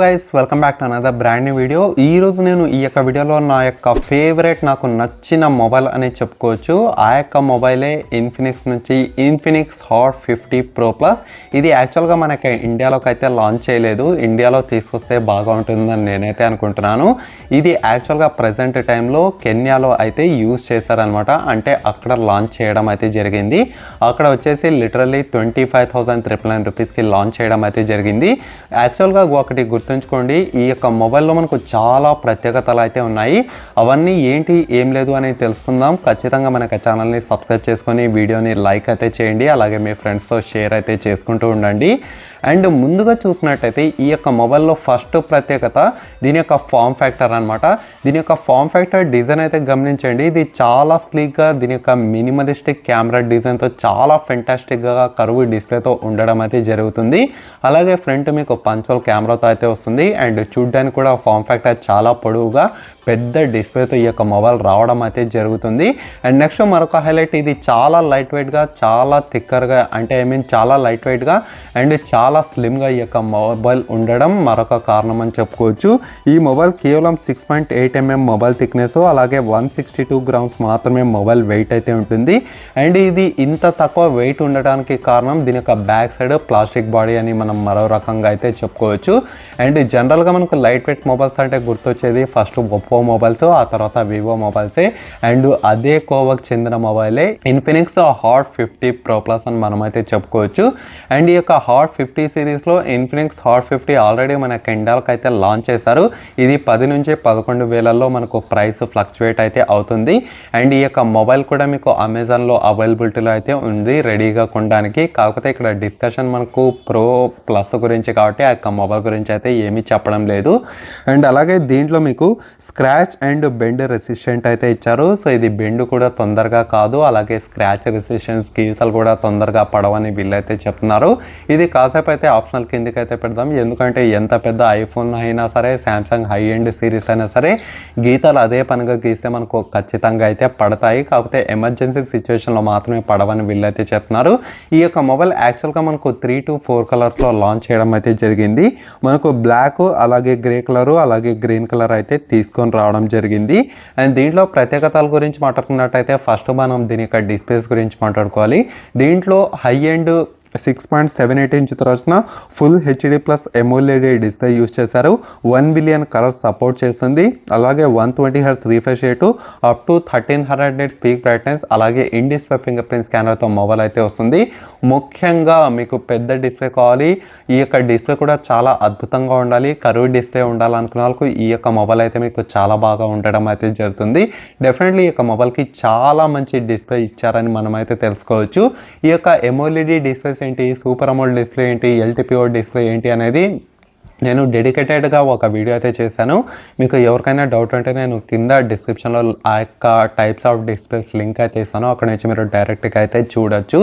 Guys welcome back to another brand new video ఈ రోజు నేను ఈ యొక్క వీడియోలో నా యొక్క ఫేవరెట్ నాకు నచ్చిన మొబైల్ అని చెప్పుకోవచ్చు. ఆ యొక్క మొబైలే ఇన్ఫినిక్స్ నుంచి Infinix hot fifty pro plus ఇది యాక్చువల్గా మనకి ఇండియాలోకి అయితే లాంచ్ చేయలేదు. ఇండియాలో తీసుకొస్తే బాగా ఉంటుందని నేనైతే అనుకుంటున్నాను. ఇది యాక్చువల్గా ప్రజెంట్ టైంలో కెన్యాలో అయితే యూజ్ చేశారనమాట అంటే అక్కడ లాంచ్ చేయడం అయితే జరిగింది. అక్కడ వచ్చేసి literally twenty five thousand triple nine రూపీస్కి లాంచ్ చేయడం అయితే జరిగింది. యాక్చువల్గా ఒకటి గుర్తుంచుకోండి ఈ యొక్క మొబైల్లో మనకు చాలా ప్రత్యేకతలు అయితే ఉన్నాయి. అవన్నీ ఏంటి ఏం లేదు అనేది తెలుసుకుందాం. ఖచ్చితంగా మన ఛానల్ని సబ్స్క్రైబ్ చేసుకొని వీడియోని లైక్ అయితే చేయండి. అలాగే మీ ఫ్రెండ్స్తో షేర్ అయితే చేసుకుంటూ ఉండండి. అండ్ ముందుగా చూసినట్టయితే ఈ యొక్క మొబైల్లో ఫస్ట్ ప్రత్యేకత దీని యొక్క ఫామ్ ఫ్యాక్టర్ అనమాట దీని యొక్క ఫామ్ ఫ్యాక్టర్ డిజైన్ అయితే గమనించండి. ఇది చాలా స్లీక్గా దీని యొక్క మినిమలిస్టిక్ కెమెరా డిజైన్తో చాలా ఫెంటాస్టిక్గా కరువు డిస్ప్లేతో ఉండడం అయితే జరుగుతుంది. అలాగే ఫ్రంట్ మీకు పంచోల్ కెమెరాతో అయితే వస్తుంది. అండ్ చూడ్డానికి కూడా ఫామ్ ఫ్యాక్టర్ చాలా పొడవుగా పెద్ద డిస్ప్లేతో ఈ యొక్క మొబైల్ రావడం అయితే జరుగుతుంది. అండ్ నెక్స్ట్ మరొక హైలైట్ ఇది చాలా లైట్ వెయిట్గా చాలా థిక్కర్గా అంటే ఐ మీన్ చాలా లైట్ వెయిట్గా అండ్ చాలా స్లిమ్గా ఈ యొక్క మొబైల్ ఉండడం మరొక కారణం అని చెప్పుకోవచ్చు. ఈ మొబైల్ కేవలం six point eight MM mobile thickness అలాగే వన్ సిక్స్టీ టూ గ్రామ్స్ మాత్రమే మొబైల్ వెయిట్ అయితే ఉంటుంది. అండ్ ఇది ఇంత తక్కువ వెయిట్ ఉండడానికి కారణం దీని యొక్క బ్యాక్ సైడ్ ప్లాస్టిక్ బాడీ అని మనం మరో రకంగా అయితే చెప్పుకోవచ్చు. అండ్ జనరల్గా మనకు లైట్ వెయిట్ మొబైల్స్ అంటే గుర్తొచ్చేది ఫస్ట్ ఒప్పో మొబైల్స్ ఆ తర్వాత వివో మొబైల్సే అండ్ అదే కోవకు చెందిన మొబైలే Infinix hot fifty pro plus అని మనం అయితే చెప్పుకోవచ్చు. అండ్ ఈ యొక్క హాట్ ఫిఫ్టీ సిరీస్లో ఇన్ఫినిక్స్ హాట్ ఫిఫ్టీ ఆల్రెడీ మన కెండాల్కి అయితే లాంచ్ చేశారు. ఇది పది నుంచి పదకొండు వేలల్లో మనకు ప్రైస్ ఫ్లక్చువేట్ అయితే అవుతుంది. అండ్ ఈ యొక్క మొబైల్ కూడా మీకు అమెజాన్లో అవైలబిలిటీలో అయితే ఉంది రెడీగా కొనడానికి. కాకపోతే ఇక్కడ డిస్కషన్ మనకు ప్రో ప్లస్ గురించి కాబట్టి ఆ యొక్క మొబైల్ గురించి అయితే ఏమీ చెప్పడం లేదు. అండ్ అలాగే దీంట్లో మీకు స్క్రాచ్ అండ్ బెండ్ రెసిస్టెంట్ అయితే ఇచ్చారు. సో ఇది బెండ్ కూడా తొందరగా కాదు. అలాగే స్క్రాచ్ రెసిస్టెన్స్ గీతలు కూడా తొందరగా పడవని వీళ్ళైతే చెప్తున్నారు. ఇది కాసేపు అయితే ఆప్షనల్ కిందకి అయితే పెడదాం. ఎందుకంటే ఎంత పెద్ద ఐఫోన్ అయినా సరే శాంసంగ్ హై ఎండ్ సిరీస్ అయినా సరే గీతలు అదే పనిగా గీస్తే మనకు ఖచ్చితంగా అయితే పడతాయి. కాకపోతే ఎమర్జెన్సీ సిచ్యువేషన్లో మాత్రమే పడవని వీళ్ళైతే చెప్తున్నారు. ఈ యొక్క మొబైల్ యాక్చువల్గా మనకు త్రీ టు ఫోర్ కలర్స్లో లాంచ్ చేయడం అయితే జరిగింది. మనకు బ్లాక్ అలాగే గ్రే కలరు అలాగే గ్రీన్ కలర్ అయితే తీసుకొని రావడం జరిగింది. అండ్ దీంట్లో ప్రత్యేకతల గురించి మాట్లాడుకున్నట్టయితే ఫస్ట్ మనం దీని యొక్క డిస్ప్లేస్ గురించి మాట్లాడుకోవాలి. దీంట్లో high end six point seven eight inch వచ్చిన full HD plus AMOLED display use చేశారు. వన్ బిలియన్ కలర్స్ సపోర్ట్ చేస్తుంది. అలాగే one twenty hertz refresh rate up to thirteen hundred peak brightness అలాగే ఇన్ డిస్ప్లే ఫింగర్ ప్రింట్ స్కానర్తో mobile అయితే వస్తుంది. ముఖ్యంగా మీకు పెద్ద డిస్ప్లే కావాలి. ఈ యొక్క డిస్ప్లే కూడా చాలా అద్భుతంగా ఉండాలి. కరువు డిస్ప్లే ఉండాలనుకున్న వాళ్ళకు ఈ యొక్క మొబైల్ అయితే మీకు చాలా బాగా ఉండడం అయితే జరుగుతుంది. డెఫినెట్లీ ఈ యొక్క మొబైల్కి చాలా మంచి డిస్ప్లే ఇచ్చారని మనం అయితే తెలుసుకోవచ్చు. ఈ యొక్క ఎమోలిడి డిస్ప్లేస్ ఏంటి? సూపర్ అమోల్ డిస్ప్లే ఏంటి? ఎల్టీపీఓ డిస్ప్లే ఏంటి అనేది నేను డెడికేటెడ్గా ఒక వీడియో అయితే చేశాను. మీకు ఎవరికైనా డౌట్ ఉంటే నేను కింద డిస్క్రిప్షన్లో ఆ యొక్క టైప్స్ ఆఫ్ డిస్ప్లేస్ లింక్ అయితే ఇస్తాను. అక్కడ నుంచి మీరు డైరెక్ట్గా అయితే చూడొచ్చు.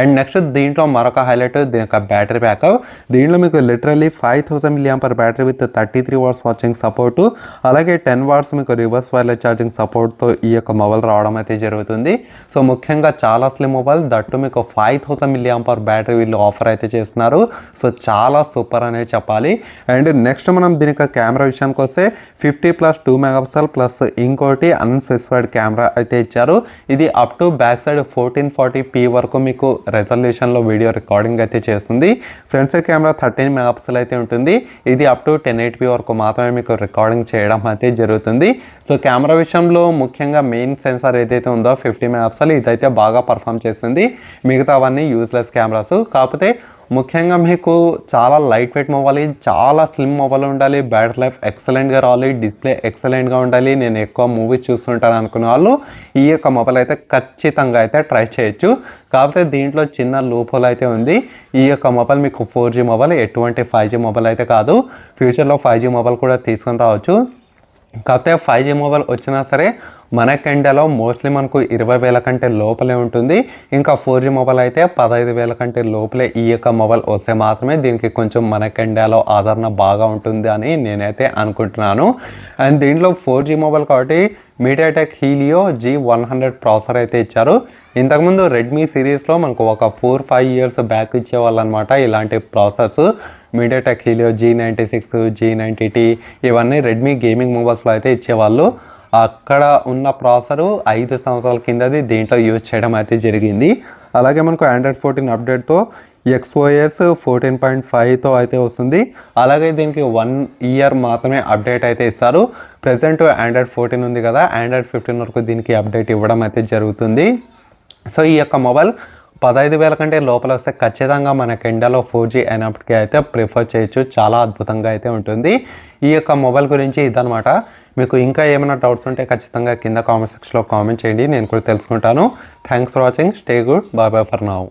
అండ్ నెక్స్ట్ దీంట్లో మరొక హైలైట్ దీని యొక్క బ్యాటరీ బ్యాకప్ దీంట్లో మీకు literally five thousand milliamp per battery with thirty three watts watching support అలాగే టెన్ వాట్స్ మీకు రివర్స్ వైర్లెస్ ఛార్జింగ్ సపోర్ట్తో ఈ యొక్క మొబైల్ రావడం అయితే జరుగుతుంది. సో ముఖ్యంగా చాలా స్లిమ్ మొబైల్ దట్టు మీకు five thousand milliamp per battery వీళ్ళు ఆఫర్ అయితే చేస్తున్నారు. సో చాలా సూపర్ అనేది చెప్పాలి. అండ్ నెక్స్ట్ మనం దీని యొక్క కెమెరా విషయానికి వస్తే fifty plus two megapixel plus ఇంకోటి అన్స్పెసిఫైడ్ కెమెరా అయితే ఇచ్చారు. ఇది up to back side fourteen forty P వరకు మీకు రెజల్యూషన్లో వీడియో రికార్డింగ్ అయితే చేస్తుంది. Front side camera thirteen megapixel అయితే ఉంటుంది. ఇది up to ten eighty P వరకు మాత్రమే మీకు రికార్డింగ్ చేయడం అయితే జరుగుతుంది. సో కెమెరా విషయంలో ముఖ్యంగా మెయిన్ సెన్సార్ ఏదైతే ఉందో ఫిఫ్టీ మెగాపిక్సెల్ ఇదైతే బాగా పర్ఫామ్ చేస్తుంది. మిగతావన్నీ యూస్లెస్ కెమెరాస్. కాకపోతే ముఖ్యంగా మీకు చాలా లైట్ వెయిట్ మొబైల్ చాలా స్లిమ్ మొబైల్ ఉండాలి బ్యాటరీ లైఫ్ ఎక్సలెంట్గా రావాలి డిస్ప్లే ఎక్సలెంట్గా ఉండాలి నేను ఎక్కువ మూవీస్ చూస్తుంటాను అనుకునే వాళ్ళు ఈ యొక్క మొబైల్ అయితే ఖచ్చితంగా అయితే ట్రై చేయొచ్చు. కాకపోతే దీంట్లో చిన్న లోపల అయితే ఉంది. ఈ యొక్క మొబైల్ మీకు ఫోర్ జీ మొబైల్ ఎటువంటి ఫైవ్ జీ మొబైల్ అయితే కాదు. ఫ్యూచర్లో ఫైవ్ జీ మొబైల్ కూడా తీసుకొని రావచ్చు. కాకపోతే ఫైవ్ జీ మొబైల్ వచ్చినా సరే మన కెండలో మోస్ట్లీ మనకు ఇరవై వేల కంటే లోపలే ఉంటుంది. ఇంకా ఫోర్ జీ మొబైల్ అయితే పదహైదు వేల కంటే లోపలే ఈ యొక్క మొబైల్ వస్తే మాత్రమే దీనికి కొంచెం మన కెండలో ఆదరణ బాగా ఉంటుంది అని నేనైతే అనుకుంటున్నాను. అండ్ దీంట్లో ఫోర్ జీ మొబైల్ కాబట్టి MediaTek Helio G one hundred processor అయితే ఇచ్చారు. ఇంతకుముందు రెడ్మీ సిరీస్లో మనకు ఒక ఫోర్ ఫైవ్ ఇయర్స్ బ్యాక్ ఇచ్చేవాళ్ళు అనమాట ఇలాంటి process MediaTek Helio G ninety six G ninety T ఇవన్నీ రెడ్మీ గేమింగ్ మొబైల్స్లో అయితే ఇచ్చేవాళ్ళు. అక్కడ ఉన్న ప్రాసెసరు ఐదు సంవత్సరాల కిందది దీంట్లో యూజ్ చేయడం అయితే జరిగింది. అలాగే మనకు ఆండ్రాయిడ్ ఫోర్టీన్ అప్డేట్తో ఎక్స్ఓఎస్ ఫోర్టీన్ పాయింట్ ఫైవ్తో అయితే వస్తుంది. అలాగే దీనికి వన్ ఇయర్ మాత్రమే అప్డేట్ అయితే ఇస్తారు. ప్రజెంట్ ఆండ్రాయిడ్ ఫోర్టీన్ ఉంది కదా ఆండ్రాయిడ్ ఫిఫ్టీన్ వరకు దీనికి అప్డేట్ ఇవ్వడం అయితే జరుగుతుంది. సో ఈ యొక్క మొబైల్ పదహైదు వేల కంటే లోపల వస్తే ఖచ్చితంగా మనకి ఇండియాలో ఫోర్ జీ అయినప్పటికీ అయితే ప్రిఫర్ చేయొచ్చు. చాలా అద్భుతంగా అయితే ఉంటుంది. ఈ యొక్క మొబైల్ గురించి ఇదనమాట మీకు ఇంకా ఏమైనా డౌట్స్ ఉంటే ఖచ్చితంగా కింద కామెంట్ సెక్షన్లో కామెంట్ చేయండి. నేను కూడా తెలుసుకుంటాను. Thanks for watching stay good bye bye for now